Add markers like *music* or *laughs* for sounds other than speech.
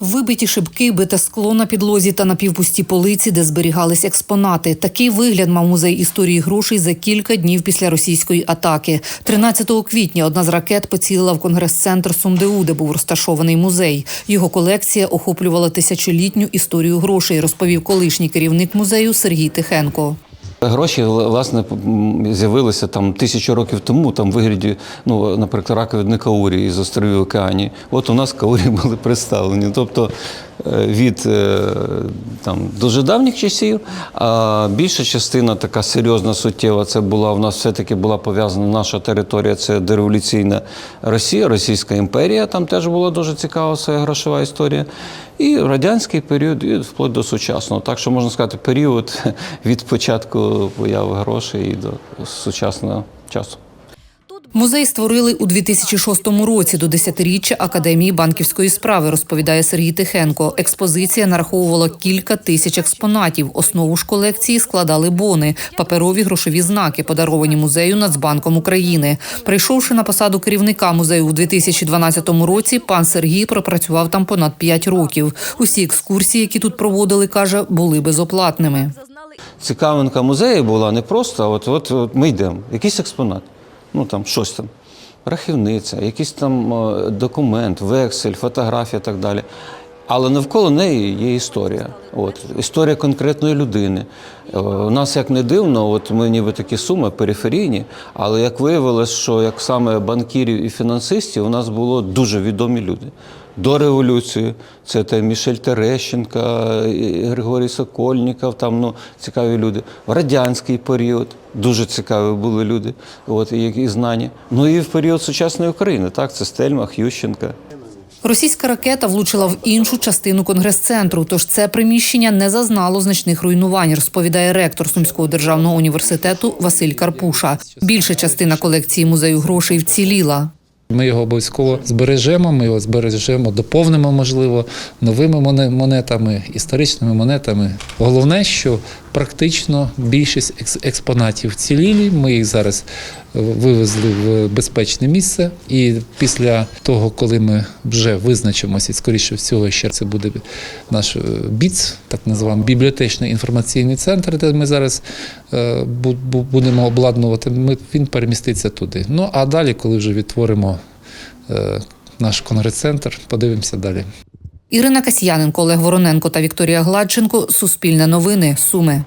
Вибиті шибки, бите скло на підлозі та напівпусті полиці, де зберігались експонати. Такий вигляд мав музей історії грошей за кілька днів після російської атаки. 13 квітня одна з ракет поцілила в конгрес-центр СумДУ, де був розташований музей. Його колекція охоплювала тисячолітню історію грошей, розповів колишній керівник музею Сергій Тихенко. Гроші власне з'явилися там тисячу років тому, там вигляді, ну, наприклад, раковидни каурі із островів океані. От у нас каурі *laughs* були представлені. Тобто від е, там, дуже давніх часів, а більша частина така серйозна, суттєва, це була у нас все-таки була пов'язана наша територія, це дореволюційна Росія, Російська імперія. Там теж була дуже цікава своя грошова історія. І радянський період, і вплоть до сучасного. Так що можна сказати, період *laughs* від початку появи грошей і до сучасного часу. Музей створили у 2006 році до 10-річчя Академії банківської справи, розповідає Сергій Тихенко. Експозиція нараховувала кілька тисяч експонатів. Основу ж колекції складали бони, паперові грошові знаки, подаровані музею Нацбанком України. Прийшовши на посаду керівника музею у 2012 році, пан Сергій пропрацював там понад 5 років. Усі екскурсії, які тут проводили, каже, були безоплатними. Цікавинка музею була не просто, от, от, от ми йдемо, якийсь експонат, ну там щось там, рахівниця, якийсь там е, документ, вексель, фотографія і так далі. Але навколо неї є історія. От, історія конкретної людини. Е, У нас, як не дивно, от ми ніби такі суми периферійні, але як виявилось, що як саме банкірів і фінансистів у нас було дуже відомі люди. До революції це те Мішель Терещенка, Григорій Сокольніков, там ну, цікаві люди. В радянський період дуже цікаві були люди, от, і, і знані. Ну і в період сучасної України, так, це Стельмах, Ющенка. Російська ракета влучила в іншу частину конгрес-центру, тож це приміщення не зазнало значних руйнувань, розповідає ректор Сумського державного університету Василь Карпуша. Більша частина колекції музею грошей вціліла. Ми його обов'язково збережемо. Ми його збережемо, доповнимо, можливо, новими монетами, історичними монетами. Головне, що практично більшість експонатів цілілі. Ми їх зараз е, вивезли в безпечне місце. І після того, коли ми вже визначимося, і скоріше всього, ще це буде наш е, БІЦ, так називаємо бібліотечний інформаційний центр, де ми зараз е, бу- бу- будемо обладнувати. Він переміститься туди. Ну а далі, коли вже відтворимо наш конгрес-центр, подивимося далі. Ірина Касьяненко, Олег Вороненко та Вікторія Гладченко. Суспільне новини. Суми.